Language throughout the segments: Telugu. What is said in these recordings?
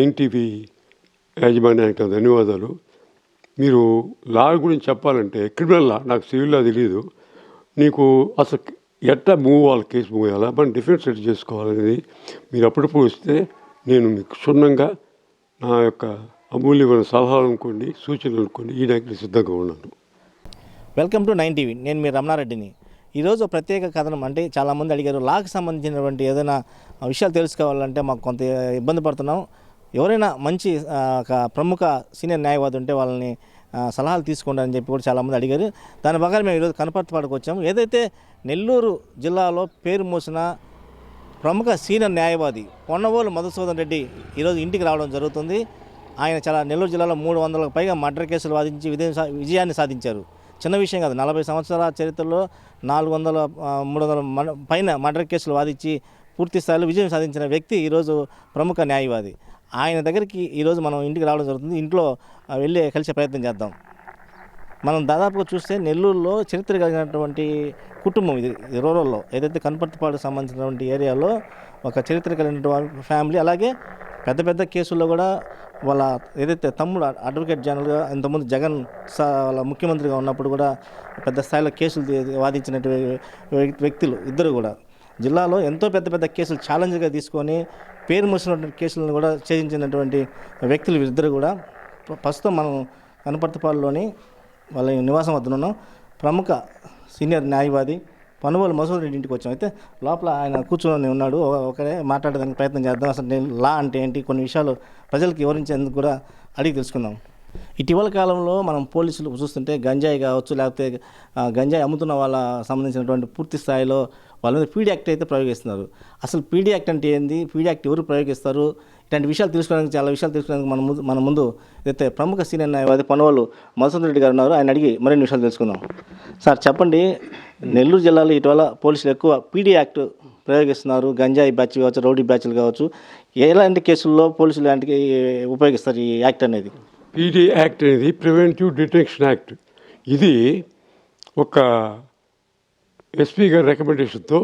నైన్ టీవీ యాజమాన్యానికి ధన్యవాదాలు. మీరు లా గురించి చెప్పాలంటే క్రిమినల్ లా నాకు సివిల్ లా తెలియదు నీకు అసలు ఎట్లా మూవ్ అవ్వాలి కేసు మూవ్ అవ్వాలి మనం డిఫెన్స్ ఎట్లా చేసుకోవాలనేది మీరు అప్పుడప్పుడు వస్తే నేను మీకు క్షుణ్ణంగా నా యొక్క అమూల్యమైన సలహాలు అనుకోండి సూచనలు అనుకోండి ఈ నాకు సిద్ధంగా ఉన్నాను. Welcome to nine TV. నేను మీ రమణారెడ్డిని. ఈరోజు ప్రత్యేక కథనం అంటే చాలామంది అడిగారు లాకు సంబంధించినటువంటి ఏదైనా విషయాలు తెలుసుకోవాలంటే మాకు కొంత ఇబ్బంది పడుతున్నాం. ఎవరైనా మంచి ఒక ప్రముఖ సీనియర్ న్యాయవాది ఉంటే వాళ్ళని సలహాలు తీసుకోండి అని చెప్పి కూడా చాలామంది అడిగారు. దాని ప్రకారం మేము ఈరోజు కనపర్తిపాడుకు వచ్చాము. ఏదైతే నెల్లూరు జిల్లాలో పేరు మోసిన ప్రముఖ సీనియర్ న్యాయవాది పొన్నవోలు మధుసూదన్ రెడ్డి ఈరోజు ఇంటికి రావడం జరుగుతుంది. ఆయన చాలా నెల్లూరు జిల్లాలో మూడు వందలకు పైగా మర్డర్ కేసులు వాదించి విజయం సా- విజయాన్ని సాధించారు. చిన్న విషయం కాదు నలభై సంవత్సరాల చరిత్రలో నాలుగు వందల మూడు వందల పైన మర్డర్ కేసులు వాదించి పూర్తి స్థాయిలో విజయం సాధించిన వ్యక్తి ఈరోజు ప్రముఖ న్యాయవాది. ఆయన దగ్గరికి ఈరోజు మనం ఇంటికి రావడం జరుగుతుంది. ఇంట్లో వెళ్ళి కలిసే ప్రయత్నం చేద్దాం. మనం దాదాపుగా చూస్తే నెల్లూరులో చరిత్ర కలిగినటువంటి కుటుంబం ఇది. రూరల్లో ఏదైతే కనపర్తిపాడుకు సంబంధించినటువంటి ఏరియాలో ఒక చరిత్ర కలిగినటువంటి ఫ్యామిలీ అలాగే పెద్ద పెద్ద కేసుల్లో కూడా వాళ్ళ ఏదైతే తమ్ముడు అడ్వకేట్ జనరల్గా ఇంతకుముందు జగన్ వాళ్ళ ముఖ్యమంత్రిగా ఉన్నప్పుడు కూడా పెద్ద స్థాయిలో కేసులు వాదించినటువంటి వ్యక్తులు ఇద్దరు కూడా. జిల్లాలో ఎంతో పెద్ద పెద్ద కేసులు ఛాలెంజ్గా తీసుకొని పేరు మోసినటువంటి కేసులను కూడా ఛేదించినటువంటి వ్యక్తులు ఇద్దరు కూడా ప్రస్తుతం మనం కనపర్తిపాడులోని వాళ్ళ నివాసం వద్ద ఉన్నాం. ప్రముఖ సీనియర్ న్యాయవాది పనుగోలు మసూద్ రెడ్డి ఇంటికి వచ్చాం. అయితే లోపల ఆయన కూర్చొని ఉన్నాడు. ఒక- ఒకరే మాట్లాడడానికి ప్రయత్నం చేద్దాం. అసలు నేను లా అంటే ఏంటి? కొన్ని విషయాలు ప్రజలకు వివరించేందుకు కూడా అడిగి తెలుసుకుందాం. ఇటీవల కాలంలో మనం పోలీసులు చూస్తుంటే గంజాయి కావచ్చు లేకపోతే గంజాయి అమ్ముతున్న వాళ్ళ సంబంధించినటువంటి పూర్తి స్థాయిలో వాళ్ళ మీద పీడీ యాక్ట్ అయితే ప్రయోగిస్తున్నారు. అసలు పీడీ యాక్ట్ అంటే ఏంది? పీడీ యాక్ట్ ఎవరు ప్రయోగిస్తారు? ఇలాంటి విషయాలు తెలుసుకోవడానికి చాలా విషయాలు తెలుసుకోవడానికి మన ముందు మన ముందు అయితే ప్రముఖ సీనియర్ న్యాయవాది పనువాళ్ళు మధుసూదన్ రెడ్డి గారు ఉన్నారు. ఆయన అడిగి మరిన్ని విషయాలు తెలుసుకుందాం. సార్ చెప్పండి. నెల్లూరు జిల్లాలో ఇటీవల పోలీసులు ఎక్కువ పీడీ యాక్ట్ ప్రయోగిస్తున్నారు. గంజాయి బ్యాచ్ కావచ్చు రౌడీ బ్యాచ్లు కావచ్చు. ఎలాంటి కేసుల్లో పోలీసులు ఇలాంటి ఉపయోగిస్తారు ఈ యాక్ట్ అనేది? పీడీ యాక్ట్ అనేది ప్రివెంటివ్ డిటెక్షన్ యాక్ట్ ఇది ఒక ఎస్పీ గారి రికమెండేషన్తో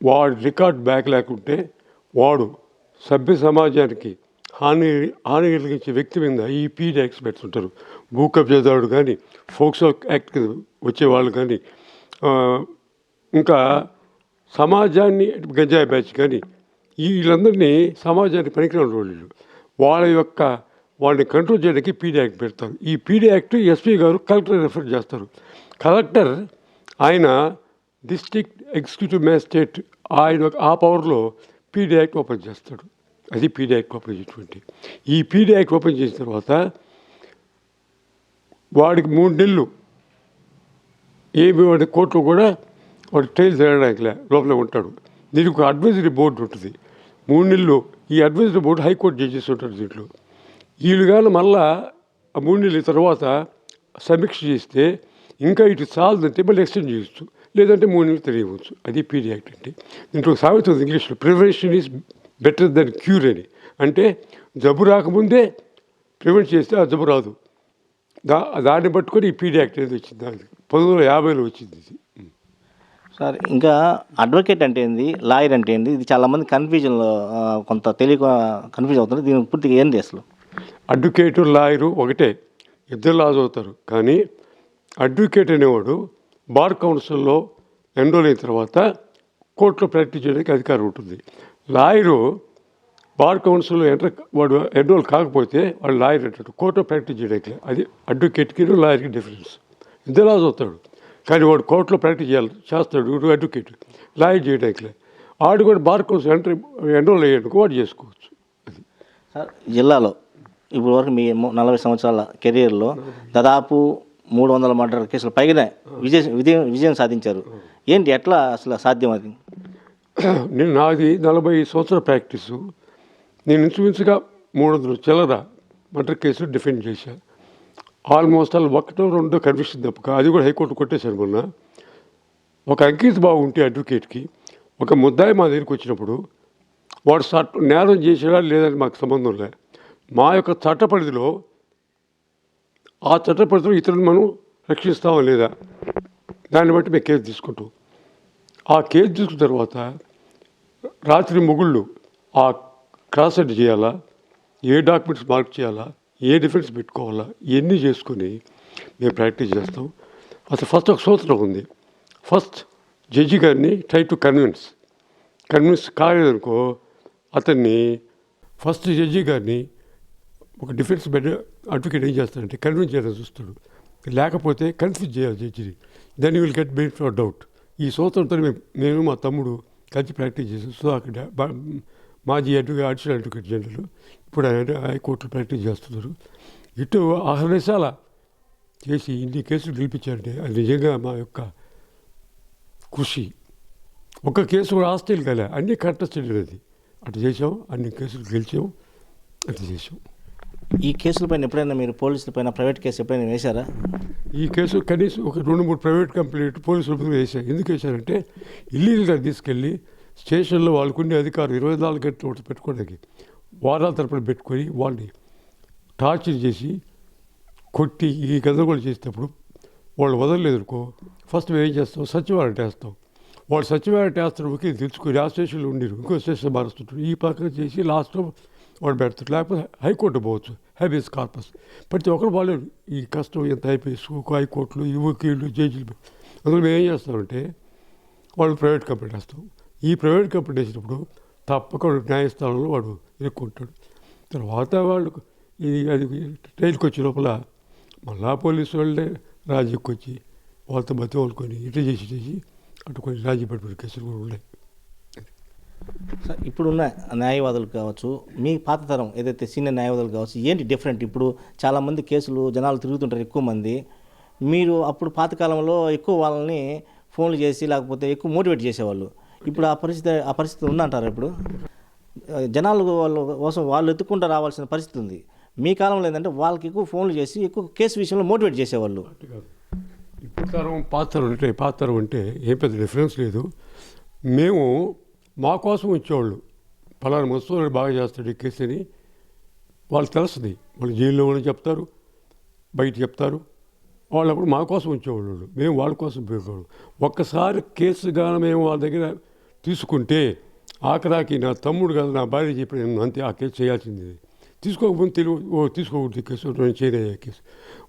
వాడు రికార్డ్ బ్యాక్ లేకుంటే వాడు సభ్య సమాజానికి హాని హాని కలిగించే వ్యక్తి మీద ఈ పీడీ యాక్ట్స్ పెడుతుంటారు భూ కబ్జాదారుడు కానీ ఫోక్సో యాక్ట్ కింద వచ్చేవాళ్ళు కానీ ఇంకా సమాజాన్ని గంజాయి బ్యాచ్ కానీ వీళ్ళందరినీ సమాజానికి పనికిరాని వాళ్ళు వాళ్ళ యొక్క వాళ్ళని కంట్రోల్ చేయడానికి పీడీ యాక్ట్ పెడతారు ఈ పీడీ యాక్ట్ ఎస్పీ గారు కలెక్టర్ రెఫర్ చేస్తారు. కలెక్టర్ ఆయన డిస్ట్రిక్ట్ ఎగ్జిక్యూటివ్ మ్యాజిస్ట్రేట్ ఆయన ఆ పవర్లో పీడీ యాక్ట్ ఓపెన్ చేస్తాడు. అది పీడీ యాక్ట్ ఓపెన్ చేసేటువంటి ఈ పీడీ యాక్ట్ ఓపెన్ చేసిన తర్వాత వాడికి మూడు నెలలు. ఏమి వాడి కోర్టులో కూడా వాడు ట్రైల్ తిరగడానికి లోపల ఉంటాడు. దీనికి ఒక అడ్వైజరీ బోర్డు ఉంటుంది. మూడు నెలలు. ఈ అడ్వైజరీ బోర్డు హైకోర్టు జడ్జెస్ ఉంటారు దీంట్లో. వీళ్ళుగాను మళ్ళా ఆ మూడు నెలల తర్వాత సమీక్ష చేస్తే ఇంకా ఇటు చాలదంటే మళ్ళీ ఎక్స్టెండ్ చేయొచ్చు. లేదంటే మూడు నెలలు తెలియవచ్చు అది పీడియాక్ట్ అంటే. దీంట్లో సామెత ఉంది ఇంగ్లీష్లో prevention is better then cure అని. అంటే జబ్బు రాకముందే ప్రివెంట్ చేస్తే ఆ జబ్బు రాదు. దా దాన్ని పట్టుకొని ఈ పీడియాక్ట్ అనేది వచ్చింది. దానికి పంతొమ్మిది వందల యాభైలో వచ్చింది ఇది. సార్ ఇంకా అడ్వకేట్ అంటే ఏంది? లాయర్ అంటే ఏంది? ఇది చాలామంది కన్ఫ్యూజన్లో కొంత తెలియక కన్ఫ్యూజ్ అవుతుంది దీని పూర్తిగా ఏంది అసలు? అడ్వకేటు లాయరు ఒకటే ఇద్దరు లాజ్ అవుతారు కానీ అడ్వకేట్ అనేవాడు బార్ కౌన్సిల్లో ఎన్రోల్ అయిన తర్వాత కోర్టులో ప్రాక్టీస్ చేయడానికి అధికారం ఉంటుంది. లాయరు బార్ కౌన్సిల్లో ఎంటర్ వాడు ఎన్రోల్ కాకపోతే వాడు లాయర్ అంటాడు. కోర్టులో ప్రాక్టీస్ చేయడానికి అది అడ్వకేట్కి లాయర్కి డిఫరెన్స్. ఇద్దరు లాజ్ అవుతాడు కానీ వాడు కోర్టులో ప్రాక్టీస్ చేయాలి చేస్తాడు వీడు అడ్వకేట్. లాయర్ చేయడానికి. ఆడు కూడా బార్ కౌన్సిల్ ఎంటర్ ఎన్రోల్ అయ్యేందుకు వాడు చేసుకోవచ్చు. అది. జిల్లాలో ఇప్పుడు వరకు మీ నలభై సంవత్సరాల కెరీర్లో దాదాపు మూడు వందల మర్డర్ కేసులు పైగానే విజయ విజయం విజయం సాధించారు. ఏంటి ఎట్లా అసలు సాధ్యం అది? నేను నాది నలభై సంవత్సరాల ప్రాక్టీసు. నేను ఇన్సూరెన్స్గా మూడు వందలు చిల్లర మర్డర్ కేసులు డిఫెండ్ చేశా. ఆల్మోస్ట్ అలా ఒకటో రెండో కన్విక్షన్ తప్పక. అది కూడా హైకోర్టు కొట్టేశాను మొన్న. ఒక అంకిత బాబు ఉంటే అడ్వకేట్కి ఒక ముద్దాయి మా దగ్గరికి వచ్చినప్పుడు వాడు చట్ట నేరం చేసాడా లేదని మాకు సంబంధం లేదు మా యొక్క చట్ట పరిధిలో ఆ చట్ట పరిధిలో ఇతరులను మనం రక్షిస్తామా లేదా? దాన్ని బట్టి మేము కేసు తీసుకుంటాం. ఆ కేసు తీసుకున్న తర్వాత రాత్రి మొగుళ్ళు ఆ క్రాస్ సెట్ చేయాలా? ఏ డాక్యుమెంట్స్ మార్క్ చేయాలా? ఏ డిఫెన్స్ పెట్టుకోవాలా? ఇవన్నీ చేసుకొని మేము ప్రాక్టీస్ చేస్తాం. అసలు ఫస్ట్ ఒక సూత్రం ఉంది. ఫస్ట్ జడ్జి గారిని ట్రై టు కన్విన్స్. కన్విన్స్ కాలేదనుకో అతన్ని ఫస్ట్ జడ్జి గారిని ఒక డిఫెన్స్ బెడ్ అడ్వకేట్ ఏం చేస్తాడంటే కన్విన్స్ చేయడం చూస్తాడు. లేకపోతే కన్ఫ్యూజ్ చేయాలి జడ్జిని. Then you will get bait for doubt ఈ సూత్రంతో మేము నేను మా తమ్ముడు కలిసి ప్రాక్టీస్ చేసాం. సో అక్కడ మాజీ అడ్వకేట్ అడిషనల్ అడ్వకేట్ జనరల్ ఇప్పుడు ఆయన హైకోర్టులో ప్రాక్టీస్ చేస్తున్నారు. ఇటు ఆహ్లాసాల చేసి ఇన్ని కేసులు గెలిపించారంటే అది నిజంగా మా యొక్క కృషి. ఒక కేసు కూడా ఆస్ట్రేలియా కాలే. అన్ని కంటెస్టెడ్ అది. అటు చేసాం అన్ని కేసులు గెలిచాం అటు చేసాం ఈ కేసులపైన ఎప్పుడైనా మీరు పోలీసులపైన ప్రైవేట్ కేసు ఎప్పుడైనా వేశారా? ఈ కేసు కనీసం ఒక రెండు మూడు ప్రైవేట్ కంప్లైంట్ పోలీసుల మీద వేశారు ఎందుకు వేశారంటే ఇల్లీగల్గా తీసుకెళ్ళి స్టేషన్లో వాళ్ళకుండే అధికారులు ఇరవై నాలుగు గంటలు ఒకటి పెట్టుకోవడానికి వారాల తరపున పెట్టుకొని వాళ్ళని టార్చర్ చేసి కొట్టి ఈ గందరగోళం చేసేటప్పుడు వాళ్ళు వదలలేదు అనుకో ఫస్ట్ మేము ఏం చేస్తాం? సచివాలయం వేస్తాం వాళ్ళు సచివాలయం వేస్తారు ఓకే తెలుసుకొని ఆ స్టేషన్లో ఉండిరు. ఇంకో స్టేషన్ మారుస్తుంటారు. ఈ పక్కన చేసి లాస్ట్లో వాడు పెడతారు. లేకపోతే హైకోర్టు పోవచ్చు. హ్యాబియస్ కార్పస్ ప్రతి ఒక్కరు వాళ్ళు ఈ కష్టం ఎంత అయిపోయి హైకోర్టులు ఈ వకీళ్ళు జడ్జిలు అందులో మేము ఏం చేస్తామంటే వాళ్ళు ప్రైవేట్ కంపెనీ వేస్తాం ఈ ప్రైవేట్ కంపెనీ వేసినప్పుడు తప్పకుండా న్యాయస్థానంలో వాడు ఇరుక్కుంటాడు. తర్వాత వాళ్ళు ఇది అది ట్రైన్కి వచ్చే లోపల మళ్ళా పోలీసు వాళ్ళే రాజీకి వచ్చి వాళ్ళతో మధ్య వాళ్ళకొని ఇటు చేసి చేసి అటు కొన్ని రాజీ పడిపోయిన కేసులు కూడా ఉన్నాయి. ఇప్పుడున్న న్యాయవాదులు కావచ్చు మీ పాత తరం ఏదైతే సీనియర్ న్యాయవాదులు కావచ్చు ఏంటి డిఫరెంట్ ఇప్పుడు చాలామంది కేసులు జనాలు తిరుగుతుంటారు ఎక్కువ మంది. మీరు అప్పుడు పాతకాలంలో ఎక్కువ వాళ్ళని ఫోన్లు చేసి లేకపోతే ఎక్కువ మోటివేట్ చేసేవాళ్ళు. ఇప్పుడు ఆ పరిస్థితి ఆ పరిస్థితి ఉందంటారు ఇప్పుడు? జనాలు వాళ్ళ కోసం వాళ్ళు ఎత్తుకుంటూ రావాల్సిన పరిస్థితి ఉంది. మీ కాలంలో ఏంటంటే వాళ్ళకి ఎక్కువ ఫోన్లు చేసి ఎక్కువ కేసు విషయంలో మోటివేట్ చేసేవాళ్ళు. ఇప్పుడు తరం పాత తరం అంటే పాత తరం అంటే ఏం పెద్ద డిఫరెన్స్ లేదు. మేము మా కోసం వచ్చేవాళ్ళు. పలానా మస్తు బాగా చేస్తాడు ఈ కేసు అని వాళ్ళు తెలుస్తుంది. వాళ్ళు జైల్లో అని చెప్తారు. బయట చెప్తారు. వాళ్ళు అప్పుడు మా కోసం వచ్చేవాళ్ళు మేము వాళ్ళ కోసం పోయేవాళ్ళు. ఒక్కసారి కేసు కానీ మేము వాళ్ళ దగ్గర తీసుకుంటే ఆఖరాకి నా తమ్ముడు కదా నా భార్య చెప్పిన నేను అంతే ఆ కేసు చేయాల్సింది. తీసుకోకపోతే తెలివి ఓ తీసుకోకూడదు కేసు. నేను చేయలేదు కేసు.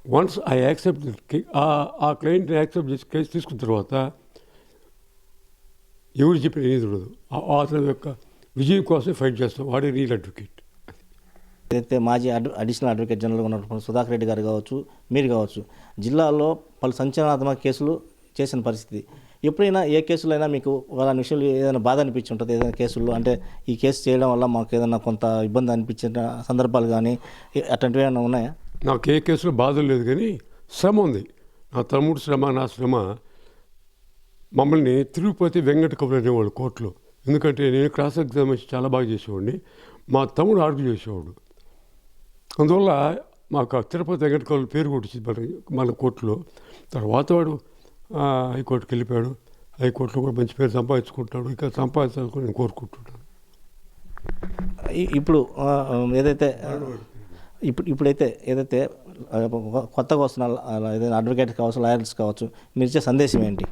వన్స్ ఐ యాక్సెప్ట్ ఆ క్లయింట్ యాక్సెప్ట్ చేసి కేసు తీసుకున్న తర్వాత ఎవరు చెప్పిన ఏది ఉండదు. ఆ- అతని యొక్క విజయం కోసం ఫైట్ చేస్తాం. వాడే రీల్ అడ్వకేట్ ఏదైతే మాజీ అడ్ అడిషనల్ అడ్వకేట్ జనరల్గా ఉన్నటువంటి సుధాకర్ రెడ్డి గారు కావచ్చు మీరు కావచ్చు జిల్లాలో పలు సంచలనాత్మక కేసులు చేసిన పరిస్థితి. ఎప్పుడైనా ఏ కేసులైనా మీకు వాళ్ళ విషయంలో ఏదైనా బాధ అనిపించి ఉంటుంది ఏదైనా కేసుల్లో అంటే ఈ కేసు చేయడం వల్ల మాకు ఏదైనా కొంత ఇబ్బంది అనిపించిన సందర్భాలు కానీ అట్లాంటివి ఏమైనా ఉన్నాయా? నాకు ఏ కేసులో బాధ లేదు కానీ శ్రమ ఉంది. నా తమ్ముడు శ్రమ నా శ్రమ మమ్మల్ని తిరుపతి వెంకట కవులు అనేవాళ్ళు కోర్టులో. ఎందుకంటే నేను క్లాస్ ఎగ్జామినేషన్ చాలా బాగా చేసేవాడిని. మా తమ్ముడు ఆర్గ్యూ చేసేవాడు. అందువల్ల మాకు తిరుపతి వెంకట కవులు పేరు కొట్టించింది మన మన కోర్టులో. తర్వాత వాడు హైకోర్టుకి వెళ్ళిపోయాడు. హైకోర్టులో కూడా మంచి పేరు సంపాదించుకుంటాడు. ఇంకా సంపాదించాలని నేను కోరుకుంటున్నాను. ఇప్పుడు ఏదైతే ఇప్పుడు ఇప్పుడైతే ఏదైతే కొత్తగా వస్తున్న ఏదైనా అడ్వకేట్ కావచ్చు లాయర్స్ కావచ్చు మీరు ఇచ్చే సందేశం ఏంటి?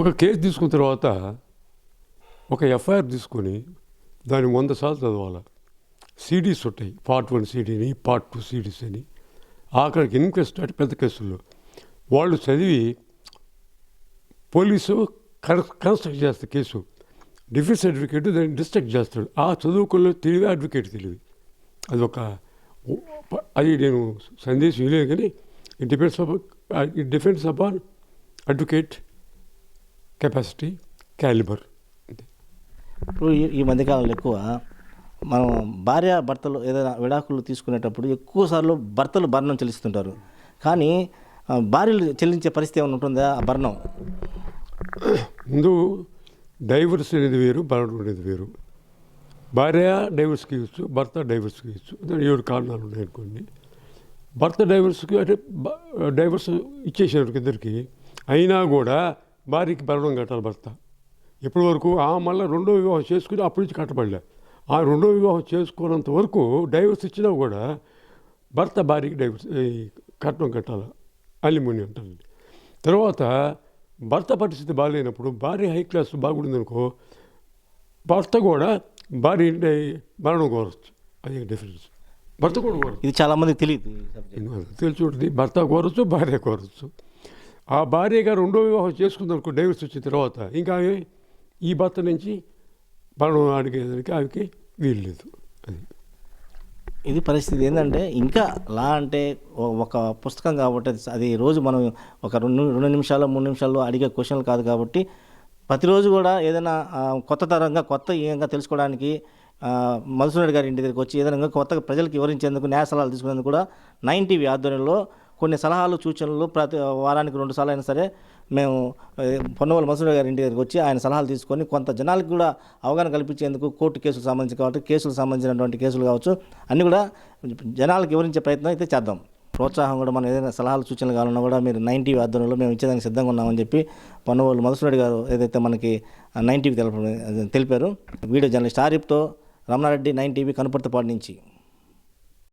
ఒక కేసు తీసుకున్న తర్వాత ఒక ఎఫ్ఐఆర్ తీసుకొని దాన్ని వంద సార్లు చదవాలి. సీడీస్ ఉంటాయి పార్ట్ వన్ సీడీని పార్ట్ టూ సీడీస్ అని. ఆఖరికి ఇన్క్వెస్ట్ అంటే పెద్ద కేసుల్లో. వాళ్ళు చదివి పోలీసు కన్స్ట్రక్ట్ చేస్తారు కేసు. డిఫెన్స్ అడ్వకేట్ దాన్ని డిస్ట్రక్ట్ చేస్తాడు. ఆ చదువుకుల్లో తెలివి అడ్వకేట్ తెలివి. అది ఒక అది నేను సందేశం ఇవ్వలేదు కానీ it depends upon it depends upon advocate capacity calibre. ఇప్పుడు ఈ- ఈ మధ్యకాలంలో ఎక్కువ మనం భార్య భర్తలు ఏదైనా విడాకులు తీసుకునేటప్పుడు ఎక్కువ సార్లు భర్తలు భరణం చెల్లిస్తుంటారు. కానీ భార్యలు చెల్లించే పరిస్థితి ఏమైనా ఉంటుందా ఆ భరణం? ముందు డైవర్స్ అనేది వేరు భరణం అనేది వేరు. భార్య డైవర్స్కి ఇవ్వచ్చు భర్త డైవర్స్కి ఇవ్వచ్చు. ఏడు కారణాలు ఉన్నాయి అనుకోండి. భర్త డైవర్స్కి అంటే డైవర్స్ ఇచ్చేసారు ఇద్దరికి అయినా కూడా భార్యకి భరణం కట్టాలి భర్త. ఎప్పటి వరకు ఆ మళ్ళీ రెండో వివాహం చేసుకుని అప్పటి నుంచి కట్టబడలే. ఆ రెండో వివాహం చేసుకున్నంత వరకు డైవర్స్ ఇచ్చినా కూడా భర్త భార్యకి డైవర్స్ కట్నం కట్టాలి? అలిమోని అంటారు తర్వాత భర్త పరిస్థితి బాగాలేనప్పుడు భార్య హై క్లాస్ బాగుందనుకో భర్త కూడా భార్య మరణం కోరచ్చు. అది డిఫరెన్స్ భర్త కూడా కోరచ్చు. ఇది చాలామందికి తెలియదు తెలిసి ఉంటుంది. భర్త కోరచ్చు భార్య కోరచ్చు. ఆ భార్యగా రెండో వివాహం చేసుకుందనుకో డైవర్స్ వచ్చిన తర్వాత ఇంకా ఆమె ఈ భర్త నుంచి మరణం అడిగేదానికి ఆమెకి వీలు లేదు అది. ఇది పరిస్థితి ఏంటంటే ఇంకా లా అంటే ఒక పుస్తకం కాబట్టి అది- అది రోజు మనం ఒక రెండు రెండు నిమిషాలు మూడు నిమిషాల్లో అడిగే క్వశ్చన్లు కాదు కాబట్టి ప్రతిరోజు కూడా ఏదైనా కొత్త తరంగా కొత్త ఏంగా తెలుసుకోవడానికి మధుసూరి గారి ఇంటి దగ్గరికి వచ్చి ఏదైనా కొత్తగా ప్రజలకు వివరించేందుకు న్యాయ సలహాలు తీసుకునేందుకు కూడా నైన్ టీవీ ఆధ్వర్యంలో కొన్ని సలహాలు సూచనలు ప్రతి వారానికి రెండు సార్లు అయినా సరే మేము పొన్నవల మసూరి గారి ఇంటి దగ్గరికి వచ్చి ఆయన సలహాలు తీసుకొని కొంత జనాలకు కూడా అవగాహన కల్పించేందుకు కోర్టు కేసులకు సంబంధించి కాబట్టి కేసులకు సంబంధించినటువంటి కేసులు కావచ్చు అన్నీ కూడా జనాలకు వివరించే ప్రయత్నం అయితే చేద్దాం. ప్రోత్సాహం కూడా మనం ఏదైనా సలహాలు సూచనలు కావాలన్నా కూడా మీరు నైన్ టీవీ ఆధ్వర్యంలో మేము ఇచ్చేదానికి సిద్ధంగా ఉన్నామని చెప్పి పొన్నవోళ్ళు మధుసూరెడ్డి గారు ఏదైతే మనకి నైన్ టీవీ తెలిపారు. వీడియో జర్నలిస్ట్ ఆరిఫ్తో రమణారెడ్డి నైన్ టీవీ కనుపర్తిపాటి నుంచి.